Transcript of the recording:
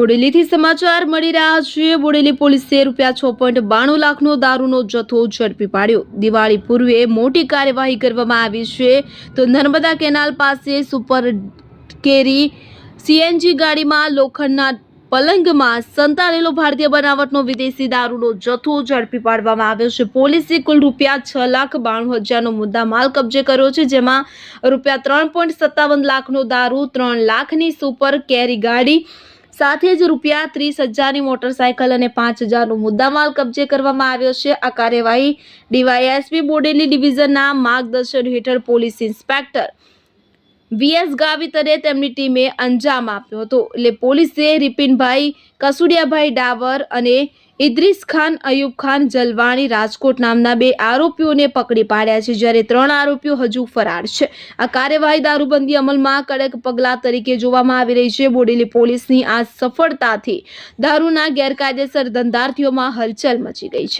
બોડેલીથી સમાચાર મળી રહ્યા છે. બોડેલી પોલીસે રૂપિયા છ પોઈન્ટ બાણું લાખનો દારૂનો જથ્થો ઝડપી પાડ્યો. દિવાળી પૂર્વે મોટી કાર્યવાહી કરવામાં આવી છે. તો નર્મદા કેનાલ પાસે સુપર કેરી સીએનજી ગાડીમાં લોખંડના પલંગમાં સંતાડેલો ભારતીય બનાવટનો વિદેશી દારૂનો જથ્થો ઝડપી પાડવામાં આવ્યો છે. પોલીસે કુલ રૂપિયા છ લાખ બાણું હજારનો મુદ્દા માલ કબજે કર્યો છે, જેમાં રૂપિયા ત્રણ પોઈન્ટ સત્તાવન લાખનો દારૂ, ત્રણ લાખની સુપર કેરી ગાડી સાથે જ રૂપિયા ત્રીસ હજારની મોટરસાયકલ અને પાંચ હજારનો મુદ્દામાલ કબજે કરવામાં આવ્યો છે. આ કાર્યવાહી ડીવાયએસપી બોડેલી ડિવિઝનના માર્ગદર્શન હેઠળ પોલીસ ઇન્સ્પેક્ટર વીએસ ગાવિતરે તેમની ટીમે અંજામ આપ્યો હતો. એટલે પોલીસે રિપિનભાઈ, કસુડિયાભાઈ ડાવર અને ઇદ્રીસ ખાન, અયુબ ખાન, જલવાણી, રાજકોટ નામના બે આરોપીઓને પકડી પાડ્યા છે, જ્યારે ત્રણ આરોપીઓ હજુ ફરાર છે. આ કાર્યવાહી દારૂબંધી અમલમાં કડક પગલાં તરીકે જોવામાં આવી રહી છે. બોડેલી પોલીસની આ સફળતાથી દારૂના ગેરકાયદેસર ધંધાર્થીઓમાં હલચલ મચી ગઈ છે.